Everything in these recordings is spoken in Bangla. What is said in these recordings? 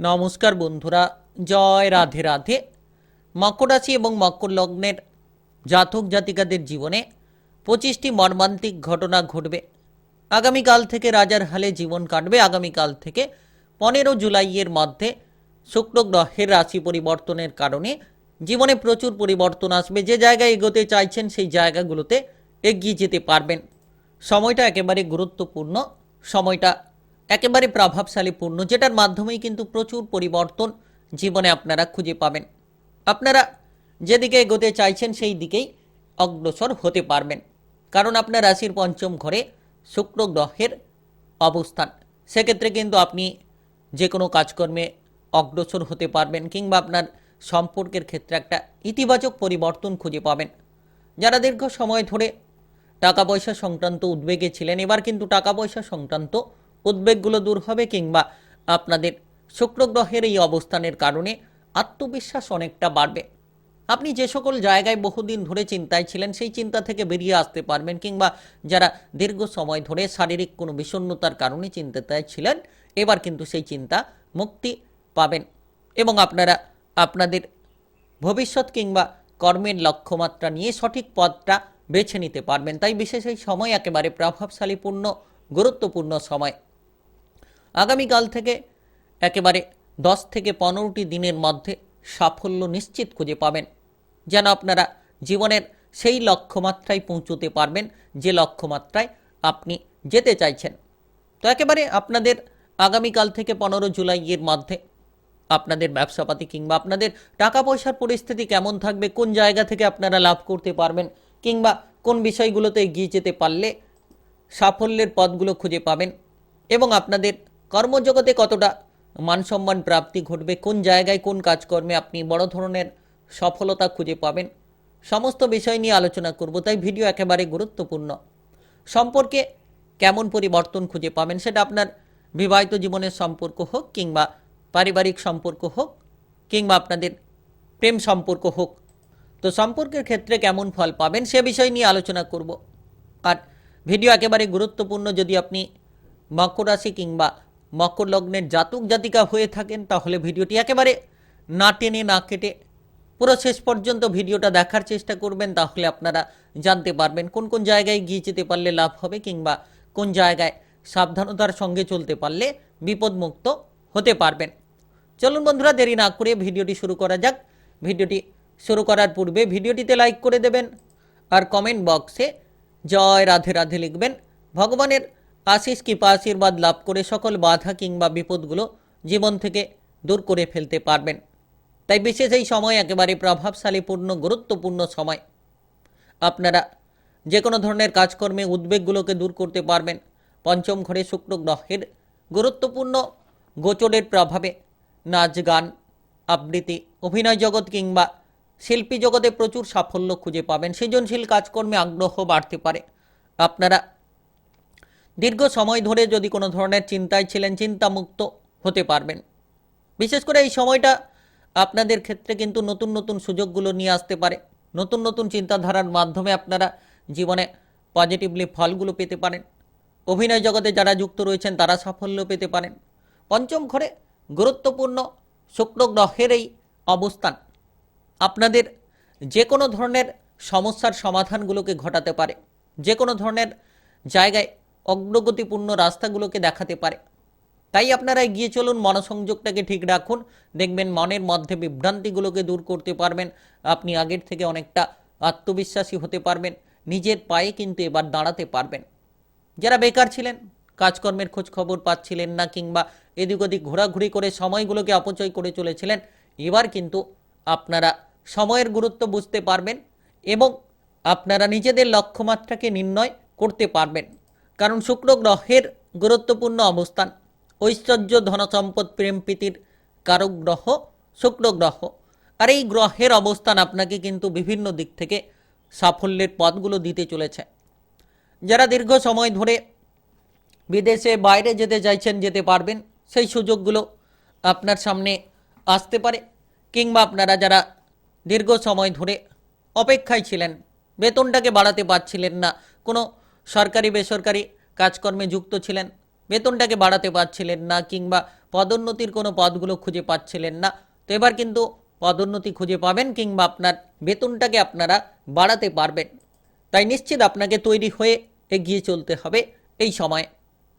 নমস্কার বন্ধুরা, জয় রাধে রাধে। মকর রাশি এবং মকর লগ্নের জাতক জাতিকাদের জীবনে পঁচিশটি মর্মান্তিক ঘটনা ঘটবে। আগামীকাল থেকে রাজার হালে জীবন কাটবে। আগামীকাল থেকে পনেরো জুলাইয়ের মধ্যে শুক্র গ্রহের রাশি পরিবর্তনের কারণে জীবনে প্রচুর পরিবর্তন আসবে। যে জায়গায় এগোতে চাইছেন সেই জায়গাগুলোতে এগিয়ে যেতে পারবেন। সময়টা একেবারে গুরুত্বপূর্ণ। সময়টা একেবারে প্রভাবশালীপূর্ণ যেটার মাধ্যমেই কিন্তু প্রচুর পরিবর্তন জীবনে আপনারা খুঁজে পাবেন। আপনারা যেদিকে এগোতে চাইছেন, সেই দিকেই অগ্রসর হতে পারবেন। কারণ আপনার রাশির পঞ্চম ঘরে শুক্র গ্রহের অবস্থান। সেক্ষেত্রে কিন্তু আপনি যে কোনো কাজকর্মে অগ্রসর হতে পারবেন, কিংবা আপনার সম্পর্কের ক্ষেত্রে একটা ইতিবাচক পরিবর্তন খুঁজে পাবেন। যারা দীর্ঘ সময় ধরে টাকা পয়সা সংক্রান্ত উদ্বেগে ছিলেন, এবার কিন্তু টাকা পয়সা সংক্রান্ত উদ্বেগগুলো দূর হবে কিংবা আপনাদের শুক্র গ্রহের এই অবস্থানের কারণে আত্মবিশ্বাস অনেকটা বাড়বে। আপনি যে সকল জায়গায় বহুদিন ধরে চিন্তায় ছিলেন, সেই চিন্তা থেকে বেরিয়ে আসতে পারবেন কিংবা যারা দীর্ঘ সময় ধরে শারীরিক কোনো বিষণ্ণতার কারণে চিন্তায় ছিলেন, এবার কিন্তু সেই চিন্তা মুক্তি পাবেন এবং আপনারা আপনাদের ভবিষ্যৎ কিংবা কর্মের লক্ষ্যমাত্রা নিয়ে সঠিক পথটা বেছে নিতে পারবেন। তাই বিশেষ এই সময় একেবারে প্রভাবশালীপূর্ণ, গুরুত্বপূর্ণ সময়। আগামীকাল থেকে একেবারে দশ থেকে পনেরোটি দিনের মধ্যে সাফল্য নিশ্চিত খুঁজে পাবেন। যেন আপনারা জীবনের সেই লক্ষ্যমাত্রায় পৌঁছতে পারবেন যে লক্ষ্যমাত্রায় আপনি যেতে চাইছেন। তো একেবারে আপনাদের আগামীকাল থেকে পনেরো জুলাইয়ের মধ্যে আপনাদের ব্যবসাপাতি কিংবা আপনাদের টাকা পয়সার পরিস্থিতি কেমন থাকবে, কোন জায়গা থেকে আপনারা লাভ করতে পারবেন কিংবা কোন বিষয়গুলোতে এগিয়ে যেতে পারলে সাফল্যের পথগুলো খুঁজে পাবেন এবং আপনাদের কর্মজগতে কতটা মানসম্মান প্রাপ্তি ঘটবে, কোন জায়গায় কোন কাজকর্মে আপনি বড় ধরনের সফলতা খুঁজে পাবেন, সমস্ত বিষয় নিয়ে আলোচনা করব। তাই ভিডিও একেবারে গুরুত্বপূর্ণ। সম্পর্কে কেমন পরিবর্তন খুঁজে পাবেন সেটা আপনার বিবাহিত জীবনের সম্পর্ক হোক কিংবা পারিবারিক সম্পর্ক হোক কিংবা আপনাদের প্রেম সম্পর্ক হোক। তো সম্পর্কের ক্ষেত্রে কেমন ফল পাবেন সে বিষয় নিয়ে আলোচনা করব। আর ভিডিও একেবারে গুরুত্বপূর্ণ যদি আপনি মকর রাশি কিংবা মকর লগ্নের জাতক জাতিকা হয়ে থাকেন, তাহলে ভিডিওটি একেবারে না টেনে না কেটে পুরো শেষ পর্যন্ত ভিডিওটা দেখার চেষ্টা করবেন, তাহলে আপনারা জানতে পারবেন কোন কোন জায়গায় গিয়ে যেতে পারলে লাভ হবে কিংবা কোন জায়গায় সাবধানতার সঙ্গে চলতে পারলে বিপদমুক্ত হতে পারবেন। চলুন বন্ধুরা, দেরি না করে ভিডিওটি শুরু করা যাক। ভিডিওটি শুরু করার পূর্বে ভিডিওটিতে লাইক করে দেবেন আর কমেন্ট বক্সে জয় রাধে রাধে লিখবেন। ভগবানের আশিস কৃপা আশীর্বাদ লাভ করে সকল বাধা কিংবা বিপদগুলো জীবন থেকে দূর করে ফেলতে পারবেন। তাই বিশেষ এই সময় একেবারে প্রভাবশালীপূর্ণ গুরুত্বপূর্ণ সময়। আপনারা যে কোনো ধরনের কাজকর্মে উদ্বেগগুলোকে দূর করতে পারবেন। পঞ্চম ঘরে শুক্র গ্রহের গুরুত্বপূর্ণ গোচরের প্রভাবে নাচ, গান, আবৃত্তি, অভিনয় জগৎ কিংবা শিল্পী জগতে প্রচুর সাফল্য খুঁজে পাবেন। সৃজনশীল কাজকর্মে আগ্রহ বাড়তে পারে। আপনারা দীর্ঘ সময় ধরে যদি কোনো ধরনের চিন্তায় ছিলেন, চিন্তামুক্ত হতে পারবেন। বিশেষ করে এই সময়টা আপনাদের ক্ষেত্রে কিন্তু নতুন নতুন সুযোগগুলো নিয়ে আসতে পারে। নতুন নতুন চিন্তাধারার মাধ্যমে আপনারা জীবনে পজিটিভলি ফলগুলো পেতে পারেন। অভিনয় জগতে যারা যুক্ত রয়েছেন, তারা সাফল্য পেতে পারেন। পঞ্চম ঘরে গুরুত্বপূর্ণ শুক্র গ্রহের এই অবস্থান আপনাদের যে কোনো ধরনের সমস্যার সমাধানগুলোকে ঘটাতে পারে। যে কোনো ধরনের জায়গায় অগ্রগতিপূর্ণ রাস্তাগুলোকে দেখাতে পারে। তাই আপনারা এগিয়ে চলুন, মনসংযোগটাকে ঠিক রাখুন। দেখবেন মনের মধ্যে বিভ্রান্তিগুলোকে দূর করতে পারবেন। আপনি আগের থেকে অনেকটা আত্মবিশ্বাসী হতে পারবেন। নিজের পায়ে কিন্তু এবার দাঁড়াতে পারবেন। যারা বেকার ছিলেন, কাজকর্মের খোঁজ খবর পাচ্ছিলেন না কিংবা এদিক ওদিক ঘোরাঘুরি করে সময়গুলোকে অপচয় করে চলেছিলেন, এবার কিন্তু আপনারা সময়ের গুরুত্ব বুঝতে পারবেন এবং আপনারা নিজেদের লক্ষ্যমাত্রাকে নির্ণয় করতে পারবেন। কারণ শুক্র গ্রহের গুরুত্বপূর্ণ অবস্থান, ঐশ্বর্য ধনসম্পদ প্রেম প্রীতির কারক গ্রহ, শুক্র গ্রহ। আর এই গ্রহের অবস্থান আপনাকে কিন্তু বিভিন্ন দিক থেকে সাফল্যের পথগুলো দিতে চলেছে। যারা দীর্ঘ সময় ধরে বিদেশে, বাইরে যেতে চাইছেন, যেতে পারবেন, সেই সুযোগগুলো আপনার সামনে আসতে পারে। কিংবা আপনারা যারা দীর্ঘ সময় ধরে অপেক্ষায় ছিলেন, বেতনটাকে বাড়াতে পারছিলেন না, কোনো সরকারি বেসরকারি কাজকর্মে যুক্ত ছিলেন। বেতনটাকে বাড়াতে পারছিলেন না কিংবা পদোন্নতির কোনো পদগুলো খুঁজে পাচ্ছিলেন না। তো এবার কিন্তু পদোন্নতি খুঁজে পাবেন কিংবা আপনার বেতনটাকে আপনারা বাড়াতে পারবেন। তাই নিশ্চিত আপনাকে তৈরি হয়ে এগিয়ে চলতে হবে এই সময়ে।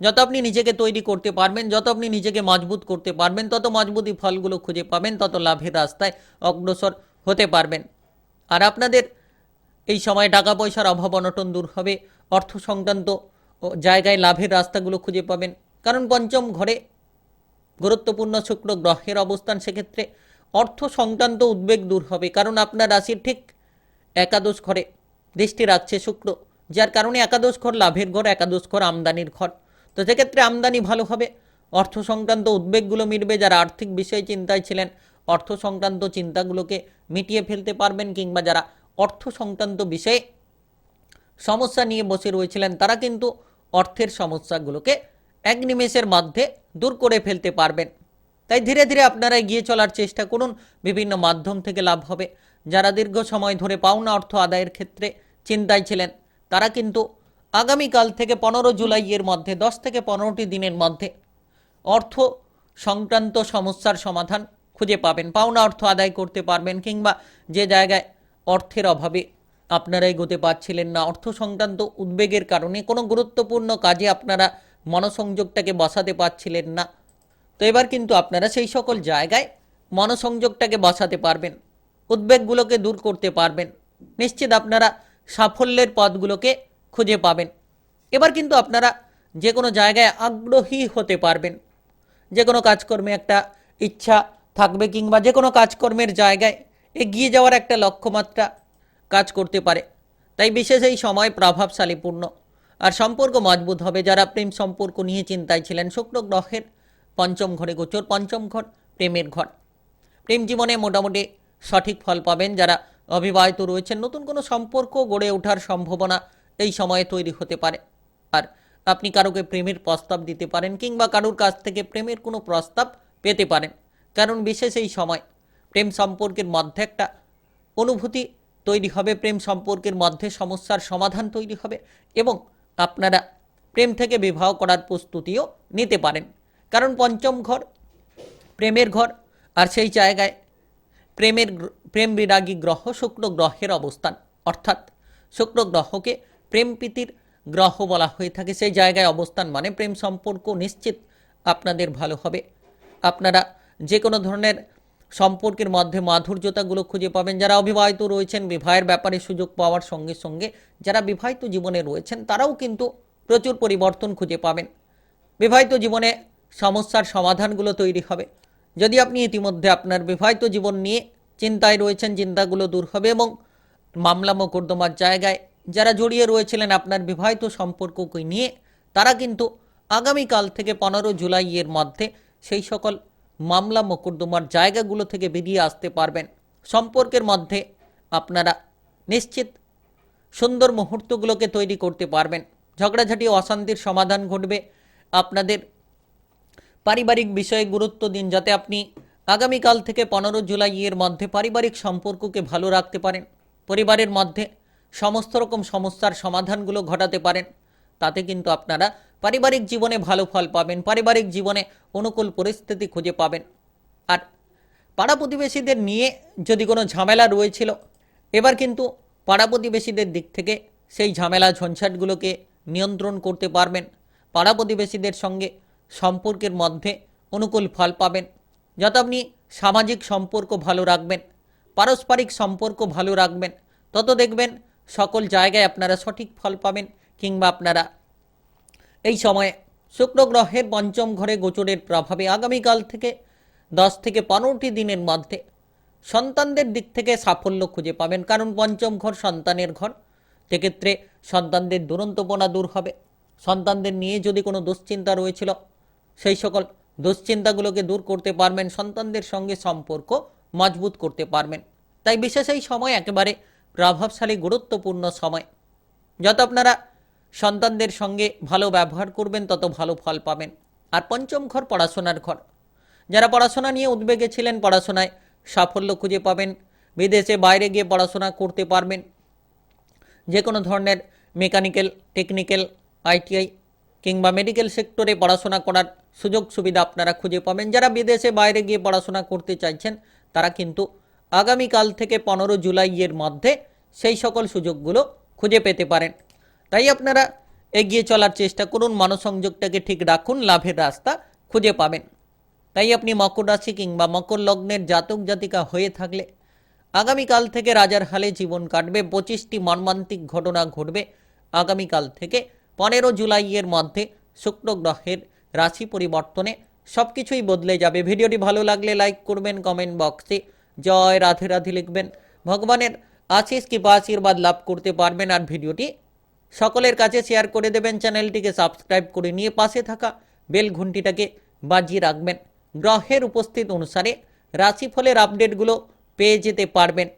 যত আপনি নিজেকে তৈরি করতে পারবেন, যত আপনি নিজেকে মজবুত করতে পারবেন, তত মজবুতি ফলগুলো খুঁজে পাবেন, তত লাভের রাস্তায় অগ্রসর হতে পারবেন। আর আপনাদের এই সময় টাকা পয়সার অভাব অনটন দূর হবে। অর্থ সংক্রান্ত জায়গায় লাভের রাস্তাগুলো খুঁজে পাবেন। কারণ পঞ্চম ঘরে গুরুত্বপূর্ণ শুক্র গ্রহের অবস্থান, সেক্ষেত্রে অর্থ সংক্রান্ত উদ্বেগ দূর হবে। কারণ আপনার রাশির ঠিক একাদশ ঘরে দৃষ্টি রাখছে শুক্র, যার কারণে একাদশ ঘর লাভের ঘর, একাদশ ঘর আমদানির ঘর। তো সেক্ষেত্রে আমদানি ভালো হবে। অর্থ সংক্রান্ত উদ্বেগগুলো মিটবে। যারা আর্থিক বিষয়ে চিন্তায় ছিলেন, অর্থ সংক্রান্ত চিন্তাগুলোকে মিটিয়ে ফেলতে পারবেন, কিংবা যারা অর্থ সংক্রান্ত বিষয়ে সমস্যা নিয়ে বসে রয়েছিলেন, তারা কিন্তু অর্থের সমস্যাগুলোকে এক নিমেষের মধ্যে দূর করে ফেলতে পারবেন। তাই ধীরে ধীরে আপনারা এগিয়ে চলার চেষ্টা করুন, বিভিন্ন মাধ্যম থেকে লাভ হবে। যারা দীর্ঘ সময় ধরে পাওনা অর্থ আদায়ের ক্ষেত্রে চিন্তায় ছিলেন, তারা কিন্তু আগামীকাল থেকে পনেরো জুলাইয়ের মধ্যে, দশ থেকে পনেরোটি দিনের মধ্যে অর্থ সংক্রান্ত সমস্যার সমাধান খুঁজে পাবেন। পাওনা অর্থ আদায় করতে পারবেন কিংবা যে জায়গায় অর্থের অভাবে আপনারা এগোতে পারছিলেন না। অর্থ সংক্রান্ত উদ্বেগের কারণে কোনো গুরুত্বপূর্ণ কাজে আপনারা মনোসংযোগটাকে বসাতে পারছিলেন না। তো এবার কিন্তু আপনারা সেই সকল জায়গায় মনোসংযোগটাকে বসাতে পারবেন, উদ্বেগগুলোকে দূর করতে পারবেন। নিশ্চিত আপনারা সাফল্যের পথগুলোকে খুঁজে পাবেন। এবার কিন্তু আপনারা যে কোনো জায়গায় আগ্রহী হতে পারবেন। যে কোনো কাজকর্মে একটা ইচ্ছা থাকবে কিংবা যে কোনো কাজকর্মের জায়গায় এগিয়ে যাওয়ার একটা লক্ষ্যমাত্রা কাজ করতে পারে। তাই বিশেষ এই সময় প্রভাবশালীপূর্ণ। আর সম্পর্ক মজবুত হবে যারা প্রেম সম্পর্ক নিয়ে চিন্তায় ছিলেন। শুক্র গ্রহের পঞ্চম ঘরে গোচর, পঞ্চম ঘর প্রেমের ঘর। প্রেম জীবনে মোটামুটি সঠিক ফল পাবেন যারা অবিবাহিত রয়েছেন। নতুন কোনো সম্পর্ক গড়ে ওঠার সম্ভাবনা এই সময়ে তৈরি হতে পারে। আর আপনি কারোকে প্রেমের প্রস্তাব দিতে পারেন কিংবা কারোর কাছ থেকে প্রেমের কোনো প্রস্তাব পেতে পারেন। কারণ বিশেষ এই সময় প্রেম সম্পর্কের মধ্যে একটা অনুভূতি তৈরি হবে, প্রেম সম্পর্কের মধ্যে সমস্যার সমাধান তৈরি হবে এবং আপনারা প্রেম থেকে বিবাহ করার প্রস্তুতিও নিতে পারেন। কারণ পঞ্চম ঘর প্রেমের ঘর, আর সেই জায়গায় প্রেমের প্রেম বিরাগী গ্রহ শুক্র গ্রহের অবস্থান। অর্থাৎ শুক্র গ্রহকে প্রেম প্রীতির গ্রহ বলা হয়ে থাকে। সেই জায়গায় অবস্থান মানে প্রেম সম্পর্ক নিশ্চিত আপনাদের ভালো হবে। আপনারা যে কোনো ধরনের সম্পর্কের মধ্যে মাধুর্যতাগুলো খুঁজে পাবেন। যারা অবিবাহিত রয়েছেন, বিবাহের ব্যাপারে সুযোগ পাওয়ার সঙ্গে সঙ্গে যারা বিবাহিত জীবনে রয়েছেন, তারাও কিন্তু প্রচুর পরিবর্তন খুঁজে পাবেন। বিবাহিত জীবনে সমস্যার সমাধানগুলো তৈরি হবে। যদি আপনি ইতিমধ্যে আপনার বিবাহিত জীবন নিয়ে চিন্তায় রয়েছেন, চিন্তাগুলো দূর হবে এবং মামলা মোকদ্দমার জায়গায় যারা জড়িয়ে রয়েছিলেন আপনার বিবাহিত সম্পর্ককে নিয়ে, তারা কিন্তু আগামীকাল থেকে পনেরো জুলাইয়ের মধ্যে সেই সকল মামলা মোকদ্দমার জায়গাগুলো থেকে বেরিয়ে আসতে পারবেন। সম্পর্কের মধ্যে আপনারা নিশ্চিত সুন্দর মুহূর্তগুলোকে তৈরি করতে পারবেন। ঝগড়াঝাটি অশান্তির সমাধান ঘটবে। আপনাদের পারিবারিক বিষয়ে গুরুত্ব দিন যাতে আপনি আগামীকাল থেকে পনেরো জুলাইয়ের মধ্যে পারিবারিক সম্পর্ককে ভালো রাখতে পারেন। পরিবারের মধ্যে সমস্ত রকম সমস্যার সমাধানগুলো ঘটাতে পারেন। তাতে কিন্তু আপনারা পারিবারিক জীবনে ভালো ফল পাবেন, পারিবারিক জীবনে অনুকূল পরিস্থিতি খুঁজে পাবেন। আর পাড়া প্রতিবেশীদের নিয়ে যদি কোনো ঝামেলা রয়েছিল, এবার কিন্তু পাড়া প্রতিবেশীদের দিক থেকে সেই ঝামেলা ঝঞ্ঝাটগুলোকে নিয়ন্ত্রণ করতে পারবেন। পাড়া প্রতিবেশীদের সঙ্গে সম্পর্কের মধ্যে অনুকূল ফল পাবেন। যত আপনি সামাজিক সম্পর্ক ভালো রাখবেন, পারস্পরিক সম্পর্ক ভালো রাখবেন, তত দেখবেন সকল জায়গায় আপনারা সঠিক ফল পাবেন কিংবা আপনারা এই সময়ে শুক্র গ্রহের পঞ্চম ঘরে গোচরের প্রভাবে আগামীকাল থেকে দশ থেকে পনেরোটি দিনের মধ্যে সন্তানদের দিক থেকে সাফল্য খুঁজে পাবেন। কারণ পঞ্চম ঘর সন্তানের ঘর। সেক্ষেত্রে সন্তানদের দুরন্তপনা দূর হবে। সন্তানদের নিয়ে যদি কোনো দুশ্চিন্তা রয়েছিল, সেই সকল দুশ্চিন্তাগুলোকে দূর করতে পারবেন, সন্তানদের সঙ্গে সম্পর্ক মজবুত করতে পারবেন। তাই বিশেষ এই সময় একেবারে প্রভাবশালী, গুরুত্বপূর্ণ সময়। যত আপনারা সন্তানদের সঙ্গে ভালো ব্যবহার করবেন, তত ভালো ফল পাবেন। আর পঞ্চম ঘর পড়াশোনার ঘর। যারা পড়াশোনা নিয়ে উদ্বেগে ছিলেন, পড়াশোনায় সাফল্য খুঁজে পাবেন, বিদেশে বাইরে গিয়ে পড়াশোনা করতে পারবেন। যে কোনো ধরনের মেকানিক্যাল, টেকনিক্যাল, আইটিআই কিংবা মেডিকেল সেক্টরে পড়াশোনা করার সুযোগ সুবিধা আপনারা খুঁজে পাবেন। যারা বিদেশে বাইরে গিয়ে পড়াশোনা করতে চাইছেন, তারা কিন্তু আগামীকাল থেকে পনেরো জুলাইয়ের মধ্যে সেই সকল সুযোগগুলো খুঁজে পেতে পারেন। তাই আপনারা এগিয়ে চলার চেষ্টা করুন, মনসংযোগটাকে ঠিক রাখুন, লাভের রাস্তা খুঁজে পাবেন। তাই আপনি মকর রাশি কিংবা মকর লগ্নের জাতক জাতিকা হয়ে থাকলে আগামীকাল থেকে রাজার হালে জীবন কাটবে, পঁচিশটি মর্মান্তিক ঘটনা ঘটবে। আগামীকাল থেকে পনেরো জুলাইয়ের মধ্যে শুক্র গ্রহের রাশি পরিবর্তনে সব কিছুই বদলে যাবে। ভিডিওটি ভালো লাগলে লাইক করবেন, কমেন্ট বক্সে জয় রাধে রাধে লিখবেন। ভগবানের আশিস কৃপা, আশীর্বাদ লাভ করতে পারবেন আর ভিডিওটি সকলের কাছে শেয়ার করে দেবেন চ্যানেলটিকে সাবস্ক্রাইব করে নিয়ে পাশে থাকা বেল ঘন্টিটাকে বাজিয়ে রাখবেন। গ্রহের উপস্থিত অনুসারে রাশিফলের আপডেটগুলো পেয়ে যেতে পারবেন।